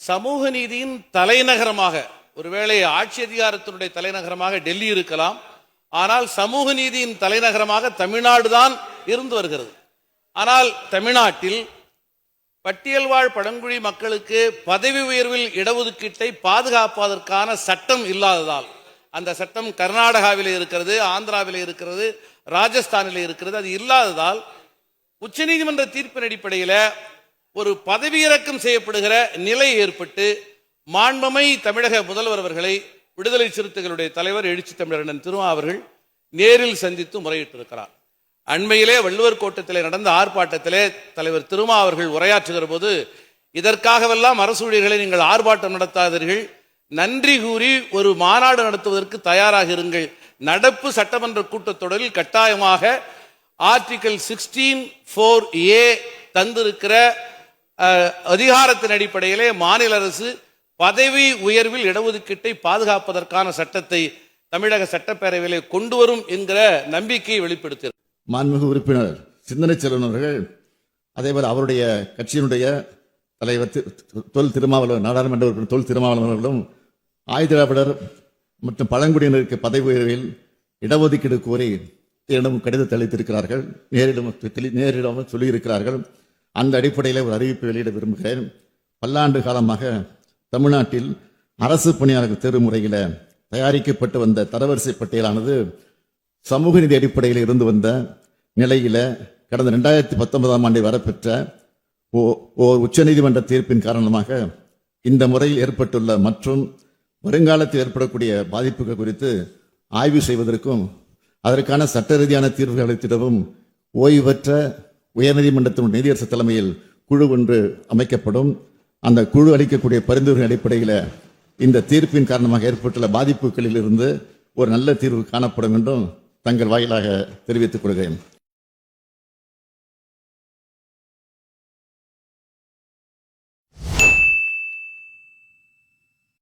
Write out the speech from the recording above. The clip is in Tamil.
சமூக நீதியின் தலைநகரமாக ஒருவேளை ஆட்சி அதிகாரத்தினுடைய தலைநகரமாக டெல்லி இருக்கலாம் ஆனால் சமூக நீதியின் தலைநகரமாக தமிழ்நாடு தான் இருந்து வருகிறது. ஆனால் தமிழ்நாட்டில் பட்டியல் வாழ் பழங்குடி மக்களுக்கு பதவி உயர்வில் இடஒதுக்கீட்டை பாதுகாப்பதற்கான சட்டம் இல்லாததால் அந்த சட்டம் கர்நாடகாவில் இருக்கிறது ஆந்திராவில் இருக்கிறது ராஜஸ்தானில் இருக்கிறது அது இல்லாததால் உச்சநீதிமன்ற தீர்ப்பின் அடிப்படையில் ஒரு பதவியிறக்கம் செய்யப்படுகிற நிலை ஏற்பட்டு மாண்பமை தமிழக முதல்வர் அவர்களை விடுதலை சிறுத்தைகளுடைய தலைவர் எழுச்சி தமிழரண்ணன் திருமா அவர்கள் நேரில் சந்தித்து முறையிட்டிருக்கிறார். அண்மையிலே வள்ளுவர் கோட்டத்திலே நடந்த ஆர்ப்பாட்டத்திலே தலைவர் திருமா அவர்கள் உரையாற்றுகிற போது இதற்காகவெல்லாம் அரசு ஊழியர்களை நீங்கள் ஆர்ப்பாட்டம் நடத்தாதீர்கள். நன்றி கூறி ஒரு மாநாடு நடத்துவதற்கு தயாராக இருங்கள். நடப்பு சட்டமன்ற கூட்டத்தொடரில் கட்டாயமாக ஆர்டிகல் சிக்ஸ்டீன் ஃபோர் ஏ தந்திருக்கிற அதிகாரத்தின் அடிப்படையிலே மாநில அரசு பதவி உயர்வில் இடஒதுக்கீட்டை பாதுகாப்பதற்கான சட்டத்தை தமிழக சட்டப்பேரவையிலே கொண்டு வரும் என்கிற நம்பிக்கையை வெளிப்படுத்தி மாண்புமிகு உறுப்பினர் சிந்தனை செல்வன் அவர்கள் அதேபோல் அவருடைய கட்சியினுடைய தலைவர் திரு- தொல் திருமாவளவன் நாடாளுமன்ற உறுப்பினர் தொல் திருமாவளவன் அவர்களும் ஆயுதிராவிடர் மற்றும் பழங்குடியினருக்கு பதவி உயர்வில் இடஒதுக்கீடு கோரி என்னிடம் கடிதத்தை அளித்திருக்கிறார்கள். நேரிடம் தெளி- நேரிடம் சொல்லியிருக்கிறார்கள். அந்த அடிப்படையில் ஒரு அறிவிப்பு வெளியிட விரும்புகிறேன். பல்லாண்டு காலமாக தமிழ்நாட்டில் அரசு பணியாளர்கள் தேர்வு முறையில் தயாரிக்கப்பட்டு வந்த தரவரிசை பட்டியலானது சமூக நிதி அடிப்படையில் இருந்து வந்த நிலையில் கடந்த ரெண்டாயிரத்தி பத்தொன்பதாம் ஆண்டை வரப்பெற்ற ஓ- ஓர் உச்சநீதிமன்ற தீர்ப்பின் காரணமாக இந்த முறையில் ஏற்பட்டுள்ள மற்றும் வருங்காலத்தில் ஏற்படக்கூடிய பாதிப்புகள் குறித்து ஆய்வு செய்வதற்கும் அதற்கான சட்ட ரீதியான தீர்வுகள் அளித்திடவும் ஓய்வு பெற்ற உயர்நீதிமன்றத்தின் நீதியரசு தலைமையில் குழு ஒன்று அமைக்கப்படும். அந்த குழு அளிக்கக்கூடிய பரிந்துரை அடிப்படையில் இந்த தீர்ப்பின் காரணமாக ஏற்பட்டுள்ள பாதிப்புகளில் இருந்து ஒரு நல்ல தீர்வு காணப்படும் என்றும் தங்கள் வாயிலாக தெரிவித்துக் கொள்கிறேன்.